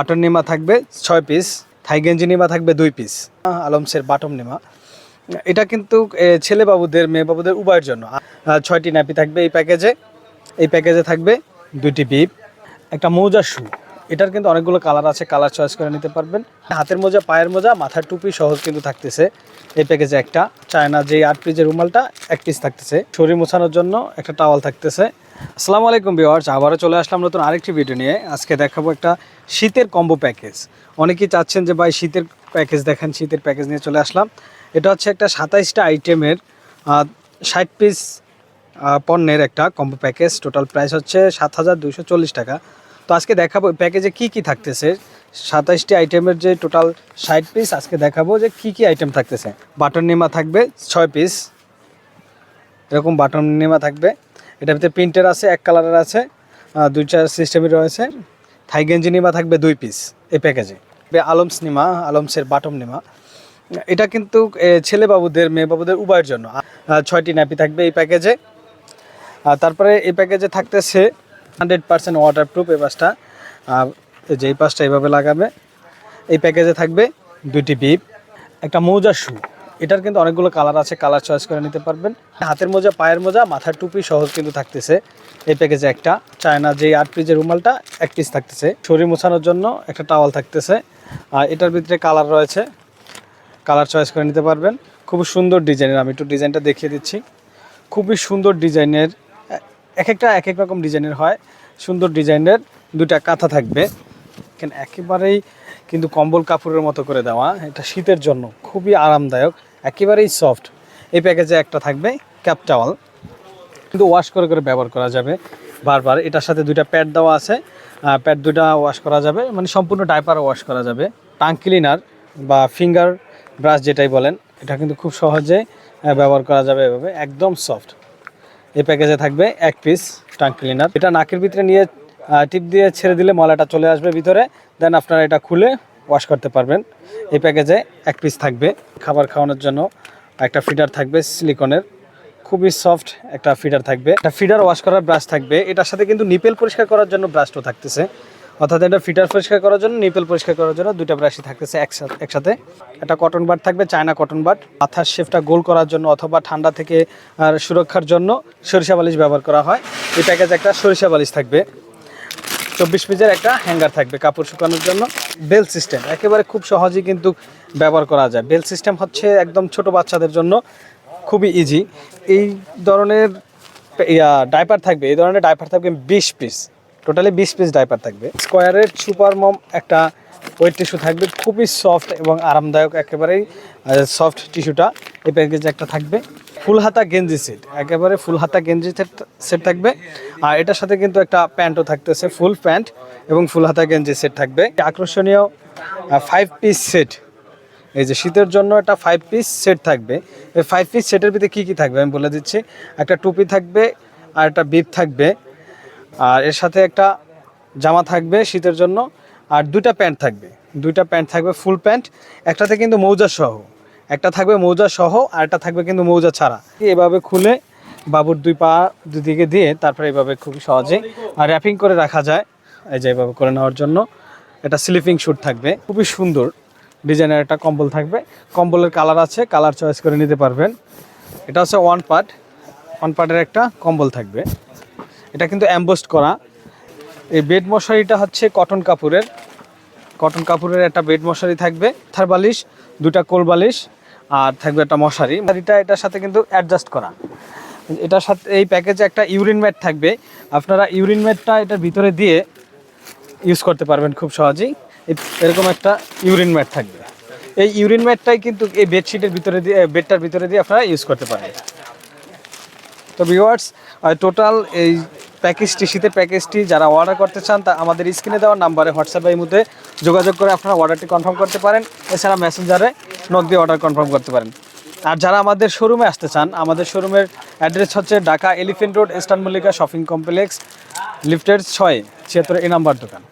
Button Nima থাকবে ছয় piece থাই গেঞ্জি নিমা থাকবে দুই পিস আলমসের বাটম নিমা। এটা কিন্তু ছেলে বাবুদের, মেয়ে বাবুদের উভয়ের জন্য। ছয়টি ন্যাপি থাকবে এই প্যাকেজে এই প্যাকেজে থাকবে দুইটি বিপ একটা মৌজা শু এটার কিন্তু অনেকগুলো কালার আছে কালার চয়েস করে নিতে পারবেন। হাতের মোজা, পায়ের মোজা, মাথার টুপি সহজ কিন্তু থাকতেছে। এই প্যাকেজে একটা। চায়না যে আট পিসের রুমালটা, এক পিস থাকতেছে। শরীর মোছানোর জন্য একটা টাওয়াল থাকতেছে। আসসালামু আলাইকুম বিওয়ার্স আবারও চলে আসলাম নতুন আরেকটি ভিডিও নিয়ে। আজকে দেখাবো একটা শীতের কম্বো প্যাকেজ অনেকেই চাচ্ছেন যে, ভাই, শীতের প্যাকেজ দেখেন, শীতের প্যাকেজ নিয়ে চলে আসলাম। এটা হচ্ছে একটা সাতাইশটা আইটেমের ষাট পিস পণ্যের একটা কম্বো প্যাকেজ টোটাল প্রাইস হচ্ছে সাত হাজার দুইশো চল্লিশ টাকা। তো আজকে দেখাবো প্যাকেজে কি কি থাকতেছে। সাতাইশটি আইটেমের যে টোটাল ষাট পিস আজকে দেখাবো যে কি কি আইটেম থাকতেছে। বাটন নিমা থাকবে ছয় পিস এরকম বাটন নিমা থাকবে। এটার ভিতরে প্রিন্টের আছে, এক কালারের আছে দুই চার সিস্টেমই রয়েছে। থাই নিমা থাকবে দুই পিস এই প্যাকেজে আলমস নিমা আলমসের বাটম নিমা। এটা কিন্তু ছেলে বাবুদের, মেয়ে বাবুদের উভয়ের জন্য। ছয়টি ন্যাপি থাকবে এই প্যাকেজে আর তারপরে এই প্যাকেজে থাকতেছে হান্ড্রেড পার্সেন্ট ওয়াটারপ্রুফ এই পাশটা। আর এই যে এই পাশটা এইভাবে লাগাবে। এই প্যাকেজে থাকবে দুইটি বিপ একটা মৌজা শু এটার কিন্তু অনেকগুলো কালার আছে কালার চয়েস করে নিতে পারবেন। হাতের মোজা, পায়ের মোজা, মাথার টুপি সহজ কিন্তু থাকতেছে। এই প্যাকেজে একটা। চায়না যে আট পিসের রুমালটা, এক পিস থাকতেছে। শরীর মোছানোর জন্য একটা টাওয়াল থাকতেছে। আর এটার ভিতরে কালার রয়েছে। কালার চয়েস করে নিতে পারবেন। খুব সুন্দর ডিজাইনের, আমি একটু ডিজাইনটা দেখিয়ে দিচ্ছি। খুবই সুন্দর ডিজাইনের, এক একটা, এক এক রকম ডিজাইনের হয়। সুন্দর ডিজাইনের দুটা কাঁথা থাকবে। একেবারেই কিন্তু কম্বল কাপড়ের মতো করে দেওয়া। এটা শীতের জন্য খুবই আরামদায়ক। একেবারেই সফট এই প্যাকেজে একটা থাকবে ক্যাপ টাওয়াল কিন্তু ওয়াশ করে করে ব্যবহার করা যাবে বারবার। এটার সাথে দুইটা প্যাড দেওয়া আছে। প্যাড দুটা ওয়াশ করা যাবে। মানে সম্পূর্ণ ডাইপার ওয়াশ করা যাবে। টাং ক্লিনার বা ফিঙ্গার ব্রাশ যেটাই বলেন, এটা কিন্তু খুব সহজে ব্যবহার করা যাবে এভাবে। একদম সফট এই প্যাকেজে থাকবে এক পিস টাং ক্লিনার এটা নাকের ভিতরে নিয়ে টিপ দিয়ে ছেড়ে দিলে ময়লাটা চলে আসবে ভিতরে। দেন আপনারা এটা খুলে ওয়াশ করতে পারবেন। এই প্যাকেজে এক পিস থাকবে। খাবার খাওয়ানোর জন্য একটা ফিডার থাকবে সিলিকনের খুবই সফট একটা ফিডার থাকবে। একটা ফিডার ওয়াশ করার ব্রাশ থাকবে। এটার সাথে কিন্তু নিপেল পরিষ্কার করার জন্য ব্রাশটাও থাকতেছে। অর্থাৎ এটা ফিটার পরিষ্কার করার জন্য নিপেল পরিষ্কার করার জন্য দুইটা ব্রাশই থাকতেছে একসাথে একসাথে। একটা কটন বাট থাকবে চায়না কটন বাট মাথার শেফটা গোল করার জন্য অথবা ঠান্ডা থেকে, আর সুরক্ষার জন্য সরিষা বালিশ ব্যবহার করা হয়। এই প্যাকেজে একটা সরিষা বালিশ থাকবে। চব্বিশ পিসের একটা হ্যাঙ্গার থাকবে কাপড় শুকানোর জন্য। Bell system. একেবারে খুব সহজেই কিন্তু ব্যবহার করা যায়। বেল সিস্টেম হচ্ছে একদম ছোট বাচ্চাদের জন্য খুবই ইজি এই ধরনের ডাইপার থাকবে, এই ধরনের ডাইপার থাকবে বিশ পিস টোটালি বিশ পিস ডাইপার থাকবে। স্কোয়ারের সুপার মম একটা ওয়েট টিস্যু থাকবে, খুবই সফট এবং আরামদায়ক একেবারেই সফট টিস্যুটা এই প্যাকেজে একটা থাকবে। ফুল হাতা গেঞ্জি সেট, একেবারে ফুল হাতা গেঞ্জি সেট থাকবে। আর এটার সাথে কিন্তু একটা প্যান্টও থাকতেছে, ফুল প্যান্ট এবং ফুল হাতা গেঞ্জি সেট থাকবে। আকর্ষণীয় ফাইভ পিস সেট এই যে শীতের জন্য একটা ফাইভ পিস সেট থাকবে। এই ফাইভ পিস সেটের ভিতরে কী কী থাকবে আমি বলে দিচ্ছি। একটা টুপি থাকবে আর একটা বিপ থাকবে। আর এর সাথে একটা জামা থাকবে শীতের জন্য। আর দুইটা প্যান্ট থাকবে। দুইটা প্যান্ট থাকবে ফুল প্যান্ট। একটাতে কিন্তু মৌজা সহ একটা থাকবে মৌজা সহ, আর একটা থাকবে কিন্তু মৌজা ছাড়া। এভাবে খুলে বাবুর দুই পা দুদিকে দিয়ে তারপরে এভাবে খুব সহজে, আর র্যাপিং করে রাখা যায়, এই যে এভাবে করে নেওয়ার জন্য। একটা স্লিপিং শ্যুট থাকবে। খুবই সুন্দর ডিজাইনের একটা কম্বল থাকবে। কম্বলের কালার আছে কালার চয়েস করে নিতে পারবেন। এটা হচ্ছে ওয়ান পার্ট ওয়ান পার্টের একটা কম্বল থাকবে। এটা কিন্তু অ্যাম্বোস্ট করা। এই বেড মশারিটা হচ্ছে কটন কাপড়ের। কটন কাপড়ের একটা বেড মশারি থাকবে। থার বালিশ দুটা কোল বালিশ আর থাকবে একটা মশারি। মশারিটা এটার সাথে কিন্তু অ্যাডজাস্ট করা। এটার সাথে, এই প্যাকেজে একটা ইউরিন ম্যাট থাকবে। আপনারা ইউরিন ম্যাটটা এটার ভিতরে দিয়ে ইউজ করতে পারবেন খুব সহজেই। এরকম একটা ইউরিন ম্যাট থাকবে। এই ইউরিন ম্যাটটাই কিন্তু এই বেডশিটের ভিতরে দিয়ে বেডটার ভিতরে দিয়ে আপনারা ইউজ করতে পারেন তো ভিউয়ার্স টোটাল এই প্যাকেজটি, শীতের প্যাকেজটি যারা অর্ডার করতে চান, তা আমাদের স্ক্রিনে দেওয়া নাম্বারে হোয়াটসঅ্যাপ এই মধ্যে যোগাযোগ করে আপনারা অর্ডারটি কনফার্ম করতে পারেন। এছাড়া মেসেঞ্জারে নক দিয়ে অর্ডার কনফার্ম করতে পারেন। আর যারা আমাদের শোরুমে আসতে চান, আমাদের শোরুমের অ্যাড্রেস হচ্ছে Dhaka elephant road eastern Mallika shopping complex, লিফটের ছয়, ছিয়াত্তর এ নাম্বার দোকান।